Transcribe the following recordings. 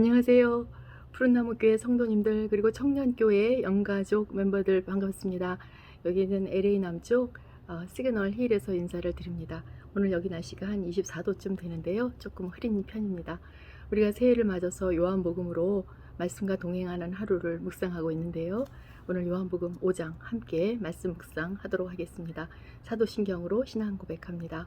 안녕하세요. 푸른나무교회 성도님들 그리고 청년교회 영가족 멤버들 반갑습니다. 여기는 LA 남쪽 어, 시그널 힐에서 인사를 드립니다. 오늘 여기 날씨가 한 24도쯤 되는데요. 조금 흐린 편입니다. 우리가 새해를 맞아서 요한복음으로 말씀과 동행하는 하루를 묵상하고 있는데요. 오늘 요한복음 5장 함께 말씀 묵상하도록 하겠습니다. 사도신경으로 신앙 고백합니다.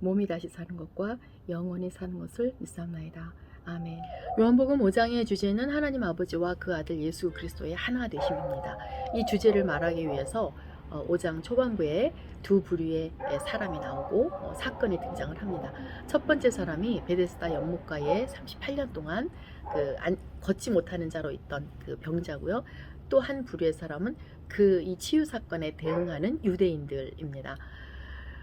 몸이 다시 사는 것과 영원히 사는 것을 믿사옵나이다. 아멘. 요한복음 5장의 주제는 하나님 아버지와 그 아들 예수 그리스도의 하나 되심입니다. 이 주제를 말하기 위해서 5장 초반부에 두 부류의 사람이 나오고 어, 사건이 등장을 합니다. 첫 번째 사람이 베데스다 연못가에 38년 동안 그 안, 걷지 못하는 자로 있던 그 병자고요. 또 한 부류의 사람은 그 이 치유 사건에 대응하는 유대인들입니다.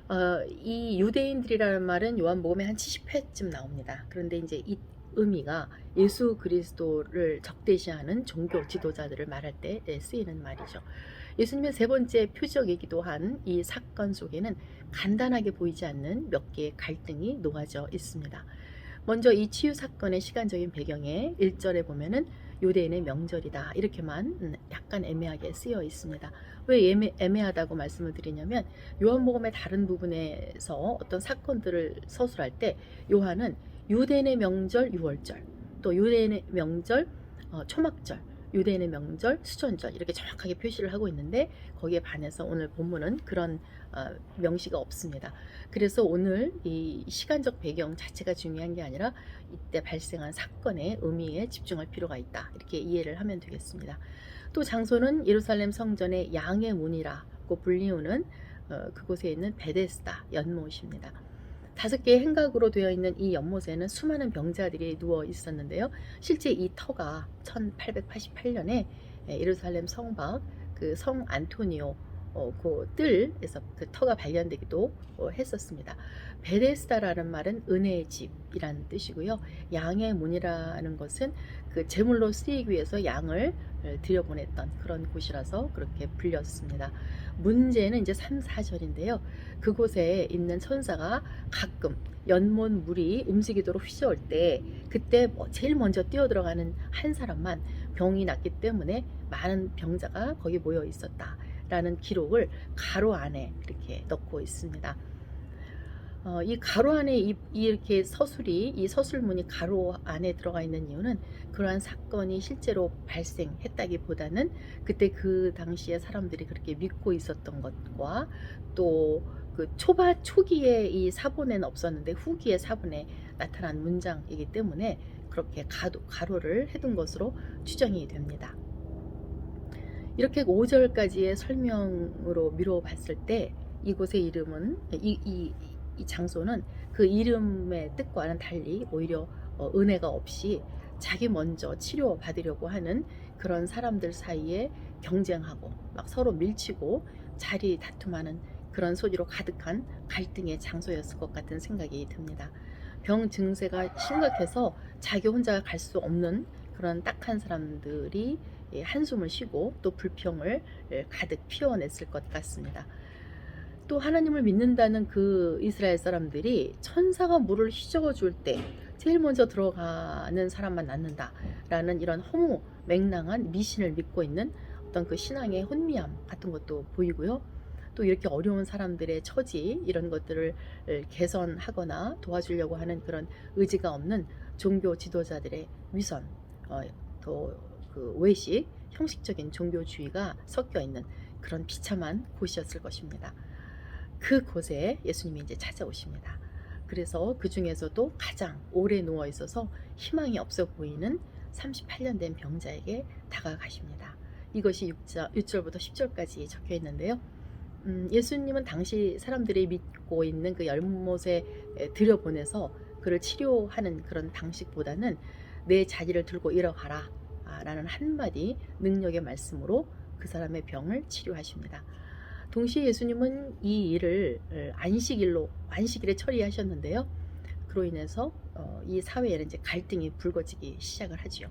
어, 이 유대인들이라는 말은 요한복음에 한 70회쯤 나옵니다. 그런데 이제 이 의미가 예수 그리스도를 적대시하는 종교 지도자들을 말할 때 예, 쓰이는 말이죠. 예수님의 세 번째 표적이기도 한 이 사건 속에는 간단하게 보이지 않는 몇 개의 갈등이 녹아져 있습니다. 먼저 이 치유 사건의 시간적인 배경에 1절에 보면은 유대인의 명절이다 이렇게만 음, 약간 애매하게 쓰여 있습니다. 왜 애매, 애매하다고 말씀을 드리냐면 요한복음의 다른 부분에서 어떤 사건들을 서술할 때 요한은 유대인의 명절 유월절 또 유대인의 명절 어, 초막절 유대인의 명절 수전절 이렇게 정확하게 표시를 하고 있는데 거기에 반해서 오늘 본문은 그런 어, 명시가 없습니다. 그래서 오늘 이 시간적 배경 자체가 중요한 게 아니라 이때 발생한 사건의 의미에 집중할 필요가 있다. 이렇게 이해를 하면 되겠습니다. 또 장소는 예루살렘 성전의 양의 문이라고 불리우는 어, 그곳에 있는 베데스다 연못입니다. 다섯 개의 행각으로 되어 있는 이 연못에는 수많은 병자들이 누워 있었는데요. 실제 이 터가 1888년에 예루살렘 성박 그 성 안토니오 어, 그 뜰에서 그 터가 발견되기도 어, 했었습니다. 베데스다라는 말은 은혜의 집이라는 뜻이고요. 양의 문이라는 것은 그 제물로 쓰이기 위해서 양을 들여보냈던 그런 곳이라서 그렇게 불렸습니다. 문제는 이제 3, 4절인데요. 그곳에 있는 천사가 가끔 연못 물이 움직이도록 휘저을 때 그때 뭐 제일 먼저 뛰어 들어가는 한 사람만 병이 났기 때문에 많은 병자가 거기 모여 있었다. 라는 기록을 가로 안에 이렇게 넣고 있습니다. 어, 이 가로 안에 이, 이렇게 서술이 이 서술문이 가로 안에 들어가 있는 이유는 그러한 사건이 실제로 발생했다기보다는 그때 그 당시에 사람들이 그렇게 믿고 있었던 것과 또 그 초바 초기에 이 사본에는 없었는데 후기에 사본에 나타난 문장이기 때문에 그렇게 가도, 가로를 해둔 것으로 추정이 됩니다. 이렇게 5절까지의 설명으로 미뤄봤을 때 이곳의 이름은 이, 이, 이 장소는 그 이름의 뜻과는 달리 오히려 어, 은혜가 없이 자기 먼저 치료 받으려고 하는 그런 사람들 사이에 경쟁하고 막 서로 밀치고 자리 다툼하는 그런 소리로 가득한 갈등의 장소였을 것 같은 생각이 듭니다. 병 증세가 심각해서 자기 혼자 갈 수 없는 그런 딱한 사람들이 예, 한숨을 쉬고 또 불평을 예, 가득 피워냈을 것 같습니다. 또 하나님을 믿는다는 그 이스라엘 사람들이 천사가 물을 휘저어 줄 때 제일 먼저 들어가는 사람만 낫는다라는 이런 허무 맹랑한 미신을 믿고 있는 어떤 그 신앙의 혼미함 같은 것도 보이고요. 또 이렇게 어려운 사람들의 처지 이런 것들을 개선하거나 도와주려고 하는 그런 의지가 없는 종교 지도자들의 위선, 어, 또 그 외식, 형식적인 종교주의가 섞여 있는 그런 비참한 곳이었을 것입니다. 그 곳에 예수님이 이제 찾아오십니다. 그래서 그 중에서도 가장 오래 누워 있어서 희망이 없어 보이는 38년 된 병자에게 다가가십니다. 이것이 6절, 6절부터 10절까지 적혀 있는데요. 음, 예수님은 당시 사람들이 믿고 있는 그 열못에 들여보내서 그를 치료하는 그런 방식보다는 내 자리를 들고 일어가라 아, 라는 한마디 능력의 말씀으로 그 사람의 병을 치료하십니다. 동시에 예수님은 이 일을 어, 안식일로 안식일에 처리하셨는데요. 그로 인해서 어, 이 사회에는 이제 갈등이 불거지기 시작을 하지요.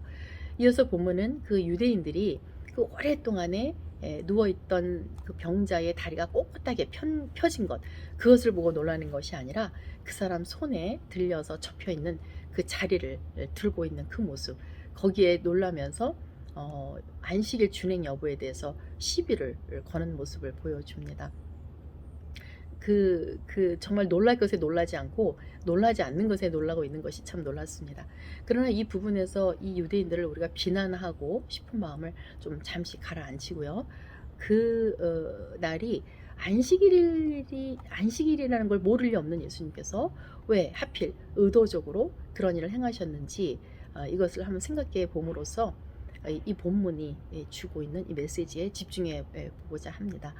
이어서 보면은 그 유대인들이 그 오랫동안에 에, 누워있던 그 병자의 다리가 꼿꼿하게 편, 펴진 것 그것을 보고 놀라는 것이 아니라 그 사람 손에 들려서 접혀 있는 그 자리를 들고 있는 그 모습 거기에 놀라면서 어, 안식일 준행 여부에 대해서 시비를 거는 모습을 보여줍니다. 그, 그 정말 놀랄 것에 놀라지 않고 놀라지 않는 것에 놀라고 있는 것이 참 놀랐습니다. 그러나 이 부분에서 이 유대인들을 우리가 비난하고 싶은 마음을 좀 잠시 가라앉히고요. 그 어, 날이 안식일이 안식일이라는 걸 모를 리 없는 예수님께서 왜 하필 의도적으로 그런 일을 행하셨는지 어, 이것을 한번 생각해 봄으로써 이- 이 본문이 예, 주고 있는 이 메시지에 집중해 예, 보고자 합니다.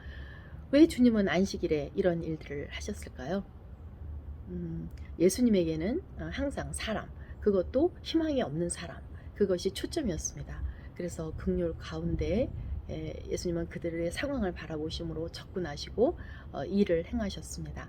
왜 주님은 안식일에 이런 일들을 하셨을까요? 음, 예수님에게는 어, 항상 사람, 그것도 희망이 없는 사람, 그것이 초점이었습니다. 그래서 극률 가운데 에, 예수님은 그들의 상황을 바라보심으로 접근하시고 어, 일을 행하셨습니다.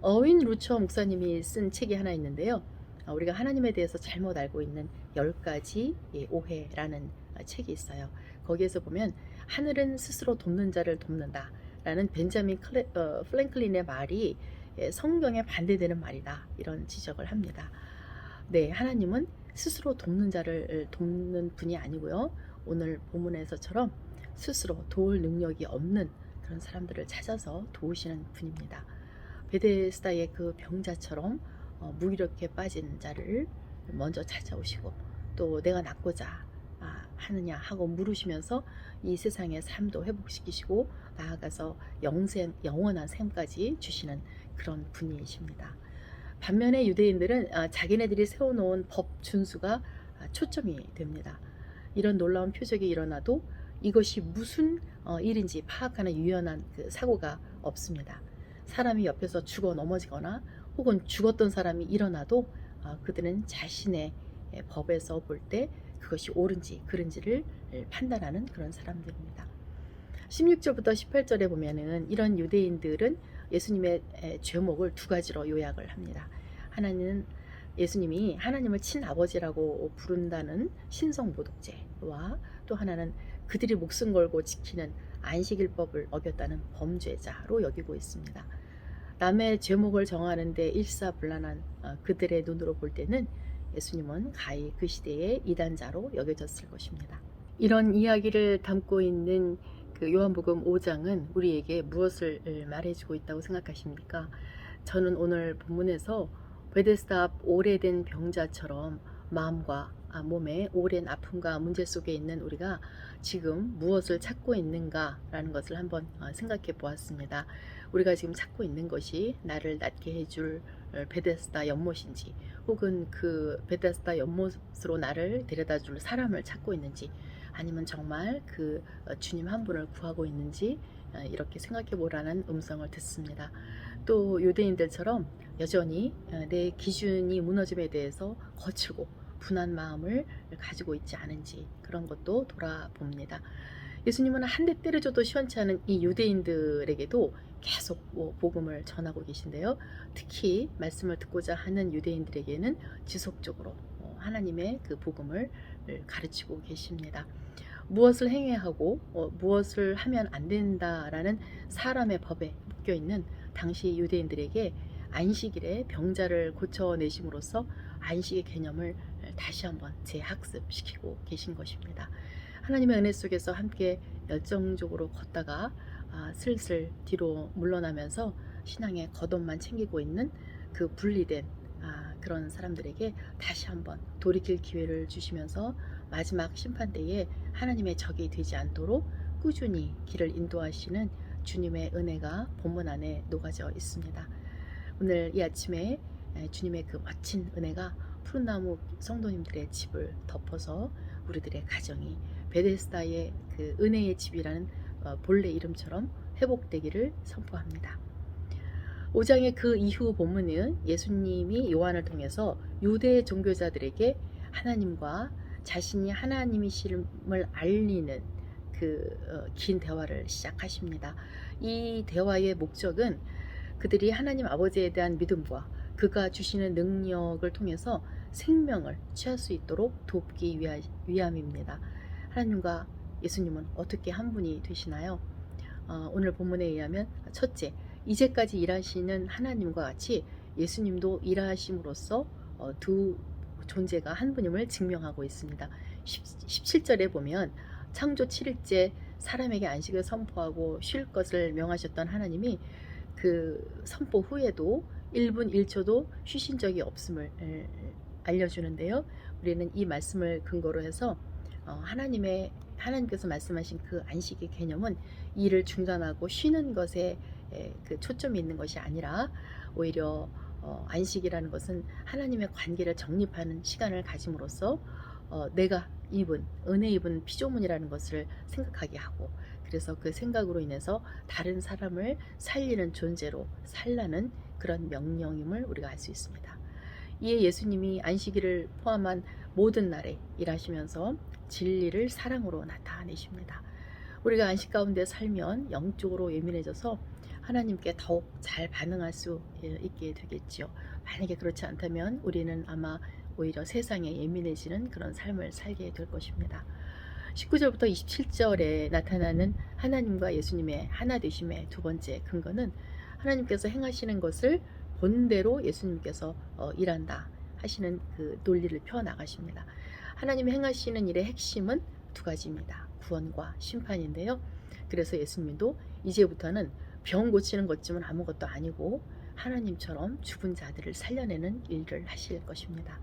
어윈 루처 목사님이 쓴 책이 하나 있는데요. 어, 우리가 하나님에 대해서 잘못 알고 있는 열 가지 예, 오해라는 어, 책이 있어요. 거기에서 보면 하늘은 스스로 돕는 자를 돕는다. 라는 벤자민 클레, 어, 플랭클린의 말이 예, 성경에 반대되는 말이다. 이런 지적을 합니다. 네, 하나님은 스스로 돕는 자를 돕는 분이 아니고요. 오늘 본문에서처럼 스스로 도울 능력이 없는 그런 사람들을 찾아서 도우시는 분입니다. 베데스다의 그 병자처럼 어, 무기력에 빠진 자를 먼저 찾아오시고 또 내가 낫고자 아, 하느냐 하고 물으시면서 이 세상의 삶도 회복시키시고 나아가서 영생 영원한 생까지 주시는 그런 분이십니다. 반면에 유대인들은 아, 자기네들이 세워놓은 법 준수가 아, 초점이 됩니다. 이런 놀라운 표적이 일어나도 이것이 무슨 어, 일인지 파악하는 유연한 그 사고가 없습니다. 사람이 옆에서 죽어 넘어지거나 혹은 죽었던 사람이 일어나도 어, 그들은 자신의 예, 법에서 볼 때 그것이 옳은지 그른지를 판단하는 그런 사람들입니다. 16절부터 18절에 보면은 이런 유대인들은 예수님의 에, 죄목을 두 가지로 요약을 합니다. 하나는 예수님이 하나님을 친아버지라고 부른다는 신성모독죄와 또 하나는 그들이 목숨 걸고 지키는 안식일법을 어겼다는 범죄자로 여기고 있습니다. 남의 죄목을 정하는데 일사불란한 어, 그들의 눈으로 볼 때는 예수님은 가히 그 시대의 이단자로 여겨졌을 것입니다. 이런 이야기를 담고 있는 그 요한복음 5장은 우리에게 무엇을 말해주고 있다고 생각하십니까? 저는 오늘 본문에서 베데스다 앞 오래된 병자처럼 마음과 아, 몸의 오랜 아픔과 문제 속에 있는 우리가 지금 무엇을 찾고 있는가라는 것을 한번 어, 생각해 보았습니다. 우리가 지금 찾고 있는 것이 나를 낫게 해줄 어, 베데스다 연못인지 혹은 그 베데스다 연못으로 나를 데려다 줄 사람을 찾고 있는지 아니면 정말 그 어, 주님 한 분을 구하고 있는지 어, 이렇게 생각해 보라는 음성을 듣습니다. 또 유대인들처럼 여전히 어, 내 기준이 무너짐에 대해서 거칠고 분한 마음을 가지고 있지 않은지 그런 것도 돌아봅니다. 예수님은 한 대 때려줘도 시원치 않은 이 유대인들에게도 계속 뭐 복음을 전하고 계신데요. 특히 말씀을 듣고자 하는 유대인들에게는 지속적으로 어, 하나님의 그 복음을 가르치고 계십니다. 무엇을 행해야 하고 어, 무엇을 하면 안 된다라는 사람의 법에 묶여 있는 당시 유대인들에게 안식일에 병자를 고쳐내심으로써 안식의 개념을 다시 한번 재학습시키고 계신 것입니다. 하나님의 은혜 속에서 함께 열정적으로 걷다가 아, 슬슬 뒤로 물러나면서 신앙의 겉옷만 챙기고 있는 그 분리된 아, 그런 사람들에게 다시 한번 돌이킬 기회를 주시면서 마지막 심판 때에 하나님의 적이 되지 않도록 꾸준히 길을 인도하시는 주님의 은혜가 본문 안에 녹아져 있습니다. 오늘 이 아침에 주님의 그 멋진 은혜가 푸른나무 성도님들의 집을 덮어서 우리들의 가정이 베데스다의 그 은혜의 집이라는 어, 본래 이름처럼 회복되기를 선포합니다. 5장의 그 이후 본문은 예수님이 요한을 통해서 유대 종교자들에게 하나님과 자신이 하나님이심을 알리는 그 긴 대화를 시작하십니다. 이 대화의 목적은 그들이 하나님 아버지에 대한 믿음과 그가 주시는 능력을 통해서 생명을 취할 수 있도록 돕기 위함입니다. 하나님과 예수님은 어떻게 한 분이 되시나요? 어, 오늘 본문에 의하면 첫째, 이제까지 일하시는 하나님과 같이 예수님도 일하심으로써 어, 두 존재가 한 분임을 증명하고 있습니다. 17절에 보면 창조 7일째 사람에게 안식을 선포하고 쉴 것을 명하셨던 하나님이 그 선포 후에도 1분 1초도 쉬신 적이 없음을 에, 알려주는데요. 우리는 이 말씀을 근거로 해서 어, 하나님의 하나님께서 말씀하신 그 안식의 개념은 일을 중단하고 쉬는 것에 에, 그 초점이 있는 것이 아니라 오히려 어, 안식이라는 것은 하나님의 관계를 정립하는 시간을 가짐으로써 어, 내가 입은 은혜 입은 피조물이라는 것을 생각하게 하고 그래서 그 생각으로 인해서 다른 사람을 살리는 존재로 살라는 그런 명령임을 우리가 알 수 있습니다. 이에 예수님이 안식일을 포함한 모든 날에 일하시면서 진리를 사랑으로 나타내십니다. 우리가 안식 가운데 살면 영적으로 예민해져서 하나님께 더욱 잘 반응할 수 있게 되겠지요. 만약에 그렇지 않다면 우리는 아마 오히려 세상에 예민해지는 그런 삶을 살게 될 것입니다. 19절부터 27절에 나타나는 하나님과 예수님의 하나 되심의 두 번째 근거는 하나님께서 행하시는 것을 본대로 예수님께서 어, 일한다 하시는 그 논리를 펴 나가십니다. 하나님이 행하시는 일의 핵심은 두 가지입니다. 구원과 심판인데요. 그래서 예수님도 이제부터는 병 고치는 것쯤은 아무것도 아니고 하나님처럼 죽은 자들을 살려내는 일을 하실 것입니다.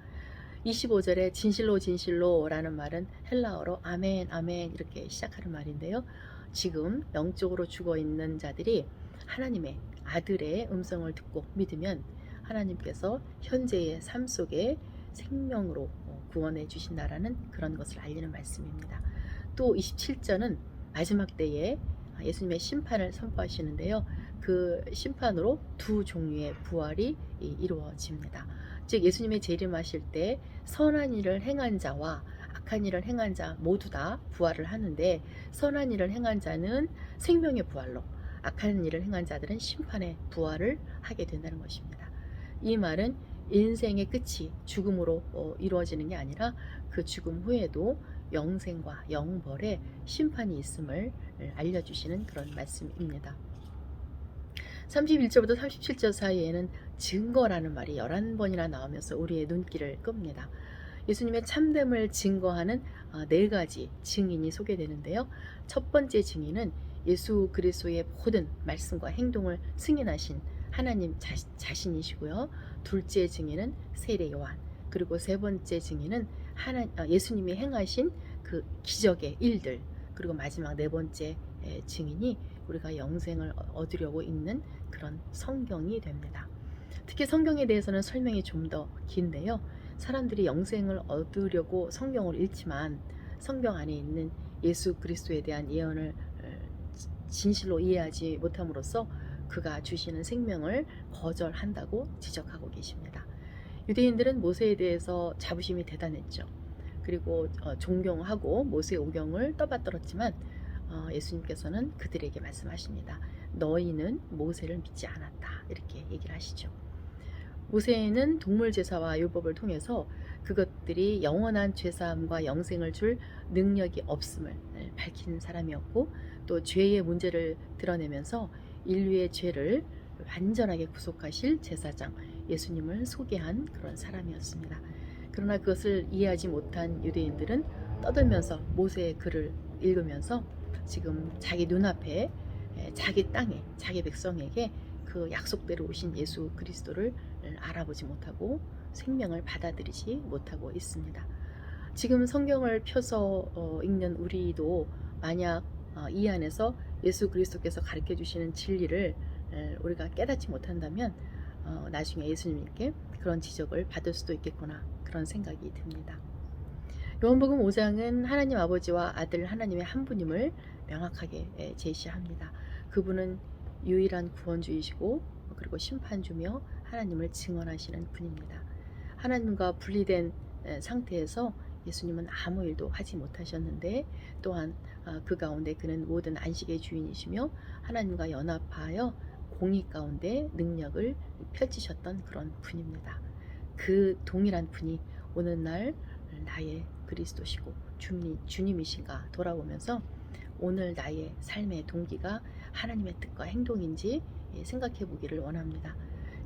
25절에 진실로 진실로라는 말은 헬라어로 아멘 아멘 이렇게 시작하는 말인데요. 지금 영적으로 죽어 있는 자들이 하나님의 아들의 음성을 듣고 믿으면 하나님께서 현재의 삶 속에 생명으로 구원해 주신다라는 그런 것을 알리는 말씀입니다. 또 27절은 마지막 때에 예수님의 심판을 선포하시는데요. 그 심판으로 두 종류의 부활이 이루어집니다. 즉 예수님의 재림하실 때 선한 일을 행한 자와 악한 일을 행한 자 모두 다 부활을 하는데 선한 일을 행한 자는 생명의 부활로 악한 일을 행한 자들은 심판의 부활을 하게 된다는 것입니다. 이 말은 인생의 끝이 죽음으로 어, 이루어지는 게 아니라 그 죽음 후에도 영생과 영벌의 심판이 있음을 알려주시는 그런 말씀입니다. 31절부터 37절 사이에는 증거라는 말이 11번이나 나오면서 우리의 눈길을 끕니다. 예수님의 참됨을 증거하는 어, 네 가지 증인이 소개되는데요. 첫 번째 증인은 예수 그리스도의 모든 말씀과 행동을 승인하신 하나님 자, 자신 이시고요. 둘째 증인은 세례 요한, 그리고 세 번째 증인은 하나, 어, 예수님이 행하신 그 기적의 일들, 그리고 마지막 네 번째 증인이 우리가 영생을 얻으려고 읽는 그런 성경이 됩니다. 특히 성경에 대해서는 설명이 좀 더 긴데요. 사람들이 영생을 얻으려고 성경을 읽지만 성경 안에 있는 예수 그리스도에 대한 예언을 진실로 이해하지 못함으로써 그가 주시는 생명을 거절한다고 지적하고 계십니다. 유대인들은 모세에 대해서 자부심이 대단했죠. 그리고 어, 존경하고 모세의 오경을 떠받들었지만 어, 예수님께서는 그들에게 말씀하십니다. 너희는 모세를 믿지 않았다. 이렇게 얘기를 하시죠. 모세는 동물 제사와 율법을 통해서 그것들이 영원한 죄사함과 영생을 줄 능력이 없음을 밝힌 사람이었고 또 죄의 문제를 드러내면서 인류의 죄를 완전하게 구속하실 제사장 예수님을 소개한 그런 사람이었습니다. 그러나 그것을 이해하지 못한 유대인들은 떠들면서 모세의 글을 읽으면서 지금 자기 눈앞에 자기 땅에 자기 백성에게 그 약속대로 오신 예수 그리스도를 알아보지 못하고 생명을 받아들이지 못하고 있습니다. 지금 성경을 펴서 어, 읽는 우리도 만약 어, 이 안에서 예수 그리스도께서 가르쳐 주시는 진리를 우리가 깨닫지 못한다면 어, 나중에 예수님께 그런 지적을 받을 수도 있겠구나 그런 생각이 듭니다. 요한복음 5장은 하나님 아버지와 아들 하나님의 한 분임을 명확하게 제시합니다. 그분은 유일한 구원주이시고 그리고 심판주며 하나님을 증언하시는 분입니다. 하나님과 분리된 에, 상태에서 예수님은 아무 일도 하지 못하셨는데 또한 아, 그 가운데 그는 모든 안식의 주인이시며 하나님과 연합하여 공의 가운데 능력을 펼치셨던 그런 분입니다. 그 동일한 분이 오늘날 나의 그리스도시고 주님, 주님이신가 돌아보면서 오늘 나의 삶의 동기가 하나님의 뜻과 행동인지 예, 생각해 보기를 원합니다.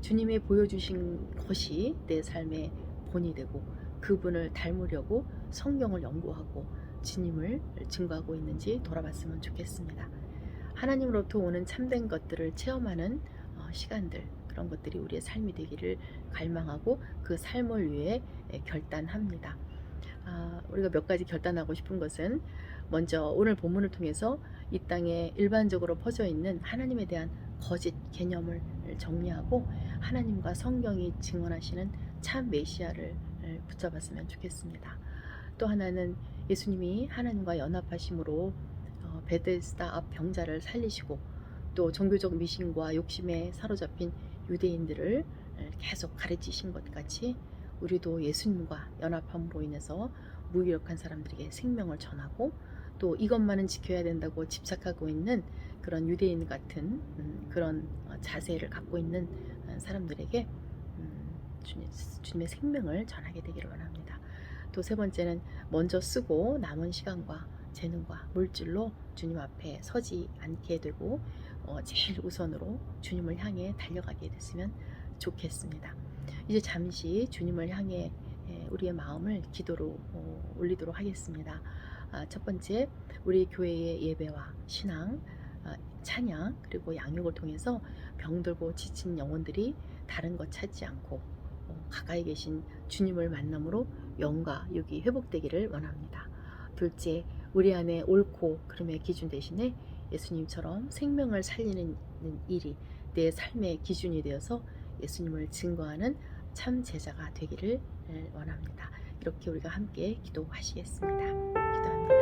주님이 보여주신 것이 내 삶의 본이 되고 그분을 닮으려고 성경을 연구하고 주님을 증거하고 있는지 돌아봤으면 좋겠습니다. 하나님으로부터 오는 참된 것들을 체험하는 어, 시간들 그런 것들이 우리의 삶이 되기를 갈망하고 그 삶을 위해 예, 결단합니다. 아, 우리가 몇 가지 결단하고 싶은 것은 먼저 오늘 본문을 통해서 이 땅에 일반적으로 퍼져 있는 하나님에 대한 거짓 개념을 정리하고 하나님과 성경이 증언하시는 참 메시아를 붙잡았으면 좋겠습니다. 또 하나는 예수님이 하나님과 연합하심으로 어, 베데스다 앞 병자를 살리시고 또 종교적 미신과 욕심에 사로잡힌 유대인들을 계속 가르치신 것 같이 우리도 예수님과 연합함으로 인해서 무기력한 사람들에게 생명을 전하고 또 이것만은 지켜야 된다고 집착하고 있는 그런 유대인 같은 음, 그런 어, 자세를 갖고 있는 어, 사람들에게 음, 주님, 주님의 생명을 전하게 되기를 원합니다. 또 세 번째는 먼저 쓰고 남은 시간과 재능과 물질로 주님 앞에 서지 않게 되고 어, 제일 우선으로 주님을 향해 달려가게 됐으면 좋겠습니다. 이제 잠시 주님을 향해 에, 우리의 마음을 기도로 어, 올리도록 하겠습니다. 아, 첫 번째 우리 교회의 예배와 신앙, 아, 찬양 그리고 양육을 통해서 병들고 지친 영혼들이 다른 것 찾지 않고 어, 가까이 계신 주님을 만남으로 영과 육이 회복되기를 원합니다. 둘째 우리 안에 옳고 그름의 기준 대신에 예수님처럼 생명을 살리는 일이 내 삶의 기준이 되어서 예수님을 증거하는 참 제자가 되기를 원합니다. 이렇게 우리가 함께 기도하시겠습니다. 기도합니다.